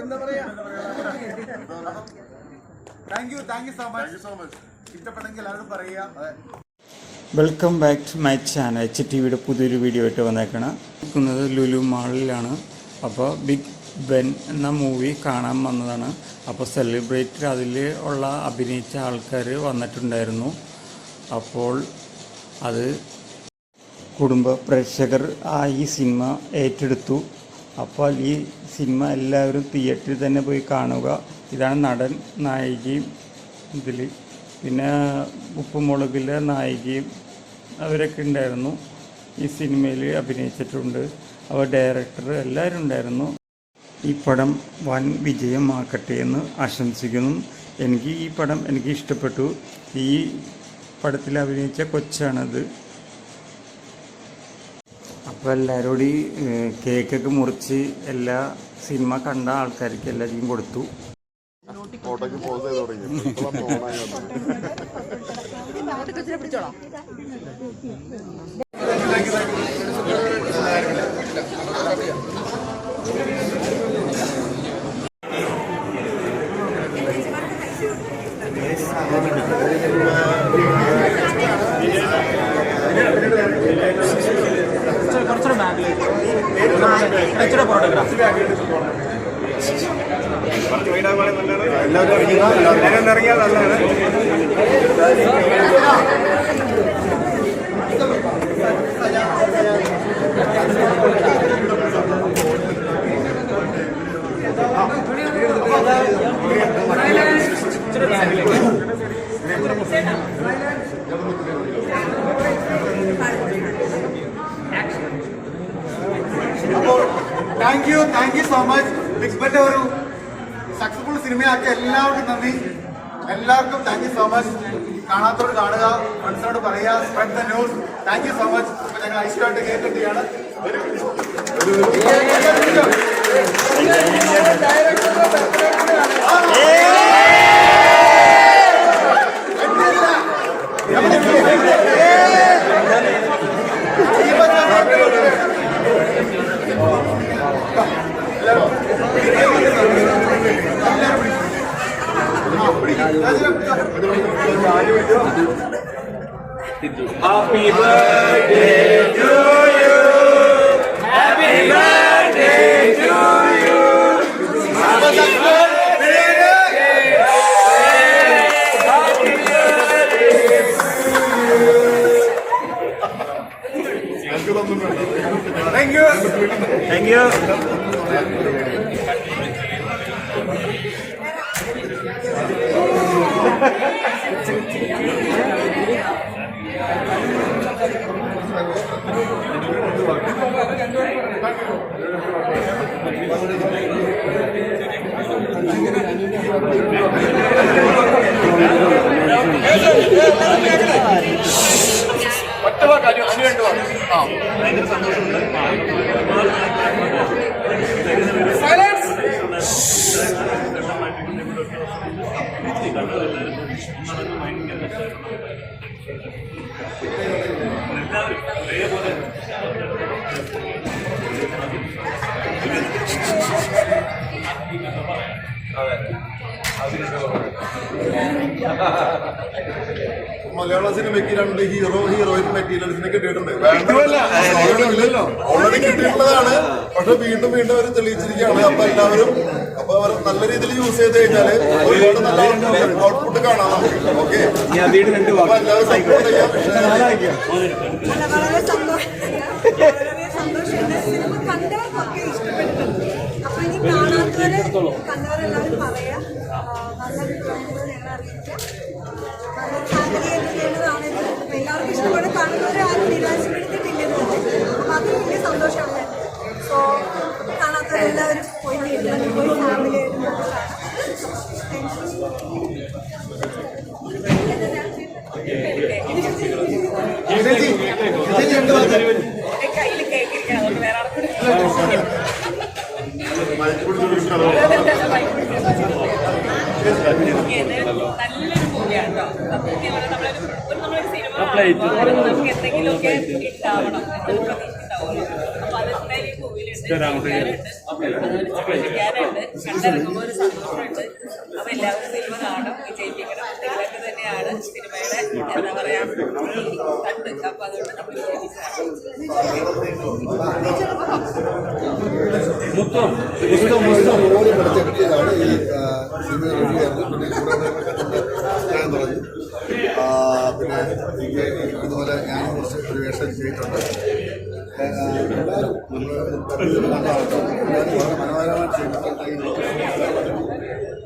എന്താ പറയാ? Thank you thank you so much so much ഇഷ്ടപ്പെട്ടെങ്കിൽ എല്ലാവരും പറയുക. Welcome back to my channel H T വിയുടെ പുതിയൊരു വീഡിയോ ആയിട്ട് വന്നേക്കണം. നിൽക്കുന്നത് ലുലു മാളിലാണ്. അപ്പോൾ ബിഗ് ബെൻ എന്ന മൂവി കാണാൻ വന്നതാണ്. അപ്പോൾ സെലിബ്രേറ്റ് അതിൽ ഉള്ള അഭിനയിച്ച ആൾക്കാർ വന്നിട്ടുണ്ടായിരുന്നു. അപ്പോൾ അത് കുടുംബ പ്രേക്ഷകർ ആ ഈ സിനിമ ഏറ്റെടുത്തു. അപ്പോൾ ഈ സിനിമ എല്ലാവരും തിയേറ്ററിൽ തന്നെ പോയി കാണുക. ഇതാണ് നടൻ നായികയും ഇതിൽ. പിന്നെ ഉപ്പുമുളകിലെ നായികയും അവരൊക്കെ ഉണ്ടായിരുന്നു. ഈ സിനിമയിൽ അഭിനയിച്ചിട്ടുണ്ട്. അവ ഡയറക്ടർ എല്ലാവരും ഉണ്ടായിരുന്നു. ഈ പടം വൻ വിജയമാക്കട്ടെ എന്ന് ആശംസിക്കുന്നു. എനിക്ക് ഈ പടം എനിക്ക് ഇഷ്ടപ്പെട്ടു. ഈ പടത്തിൽ അഭിനയിച്ച കൊച്ചാണത്. അപ്പോൾ എല്ലാവരും കൂടി കേക്കൊക്കെ മുറിച്ച് എല്ലാ സിനിമ കണ്ട ആൾക്കാർക്ക് എല്ലാവർക്കും കൊടുത്തു. ഫോട്ടോക്ക് പോസ് ചെയ്ത് എല്ലാവരും ഇറങ്ങിയാൽ ഓണായി സോ മച്ച് ബിഗ് ബന്റെ ഒരു സക്സസ്ഫുൾ സിനിമയാക്കി എല്ലാവർക്കും നന്ദി. എല്ലാവർക്കും താങ്ക് യു സോ മച്ച് കാണാത്തവർ കാണുക ഫ്രണ്ട്സിനോട് പറയുക spread the news thank you so much ഞങ്ങൾ ഐശ്വര്യമായിട്ട് Happy birthday to you. Happy birthday to you. Happy birthday. Happy birthday. Thank you. Thank you. Cake കിട്ടിയാണ് ഞങ്ങൾക്ക് തന്നും വേണ്ട ആ യു സന്തോഷമുണ്ട് യു മലയാള സിനിമയ്ക്ക് രണ്ട് ഹീറോ ഹീറോയിൻ മെറ്റീരിയൽസിനെ കിട്ടിയിട്ടുണ്ട്. ഓൾറെഡി കിട്ടിയിട്ടുള്ളതാണ്. പക്ഷെ വീണ്ടും വീണ്ടും അവർ തെളിയിച്ചിരിക്കുകയാണ്. അപ്പൊ എല്ലാവരും അപ്പൊ അവർ നല്ല രീതിയിൽ യൂസ് ചെയ്ത് കഴിഞ്ഞാൽ ഒരുപാട് നല്ല ഔട്ട്പുട്ട് കാണാം നമുക്ക്. ഓക്കെ അപ്പൊ എല്ലാവരും സപ്പോർട്ട് ചെയ്യാം. വളരെ സന്തോഷം. വളരെ സന്തോഷം സിനിമ കണ്ടവർക്കൊക്കെ ഇഷ്ടപ്പെട്ടിട്ടുണ്ട്. അപ്പൊ ഇനി കാണാത്തവരെ കണ്ടവരെല്ലാവരും പറയാ. നല്ല അഭിപ്രായങ്ങൾ ഞങ്ങളെ അറിയിക്കാം. നല്ലൊരു മൂവിയാണ് കേട്ടോ നമ്മളൊരു സിനിമ നമുക്ക് എന്തെങ്കിലുമൊക്കെ ഉണ്ടാവണം അപ്പൊ അതെന്തായാലും ഈ മൂവിയിലുണ്ട് കണ്ടിറങ്ങുമ്പോൾ ഒരു സന്തോഷമുണ്ട് അപ്പൊ എല്ലാവരും സിനിമ കാണും. എന്താ പറയാ കണ്ട് അപ്പൊ അതുകൊണ്ട് നമ്മൾ ഓടി പഠിച്ച വ്യക്തിയാണ് ഈ സിനിമ പിന്നെ കൂടെ ഉള്ളവരൊക്കെ തന്നെ സ്നേഹം പറഞ്ഞു പിന്നെ എനിക്ക് ഇതുപോലെ ഞാൻ കുറച്ച് ഒരു വേഷം ചെയ്തിട്ടുണ്ട് എല്ലാവരും നമ്മൾ എല്ലാവരും വളരെ മനോഹരമായിട്ട് ചെയ്തിട്ടുണ്ട്.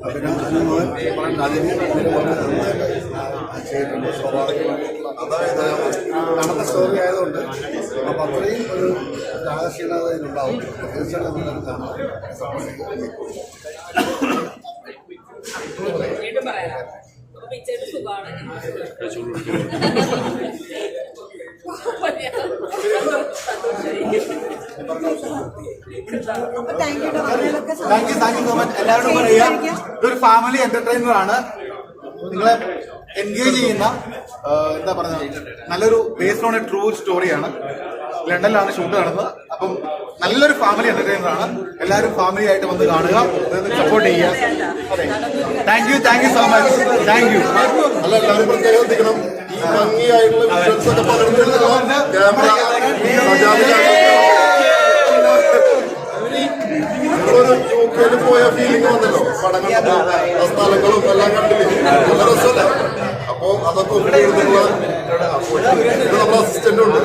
പിന്നെ പറയുന്നത് അതിന് ചെയ്തിട്ടുണ്ട് സ്വാഭാവികമായിട്ടുള്ള അതായത് നടന്ന സ്റ്റോറി ആയതുകൊണ്ട് അപ്പം അത്രയും ഒരു ആകർഷണീയത ഇതിനുണ്ടാവും തീർച്ചയായിട്ടും സുഖമാണ് thank you thank you so much എല്ലാവരോടും പറയുക ഇതൊരു ഫാമിലി എന്റർടൈനർ ആണ് നിങ്ങളെ എൻഗേജ് ചെയ്യുന്ന എന്താ പറയുക നല്ലൊരു ബേസ്ഡ് ഓൺ എ ട്രൂ സ്റ്റോറിയാണ് ലണ്ടനിലാണ് ഷൂട്ട് നടന്നത് അപ്പം നല്ലൊരു ഫാമിലി എന്റർടൈനർ ആണ് എല്ലാവരും ഫാമിലി ആയിട്ട് വന്ന് കാണുക സപ്പോർട്ട് ചെയ്യുക അതെ thank you thank you so much thank you അല്ല എല്ലാവരും പ്രത്യേകം ഭംഗിയായിട്ടുള്ള കെയിൽ പോയ ഫീലിംഗ് വന്നല്ലോ. പടങ്ങളും സ്ഥലങ്ങളും എല്ലാം കണ്ടില്ലേ? നല്ല രസമല്ലേ? അപ്പൊ അതൊക്കെ ഒപ്പിടുന്നുള്ള നമ്മളെ അസിസ്റ്റന്റ് ഉണ്ട്.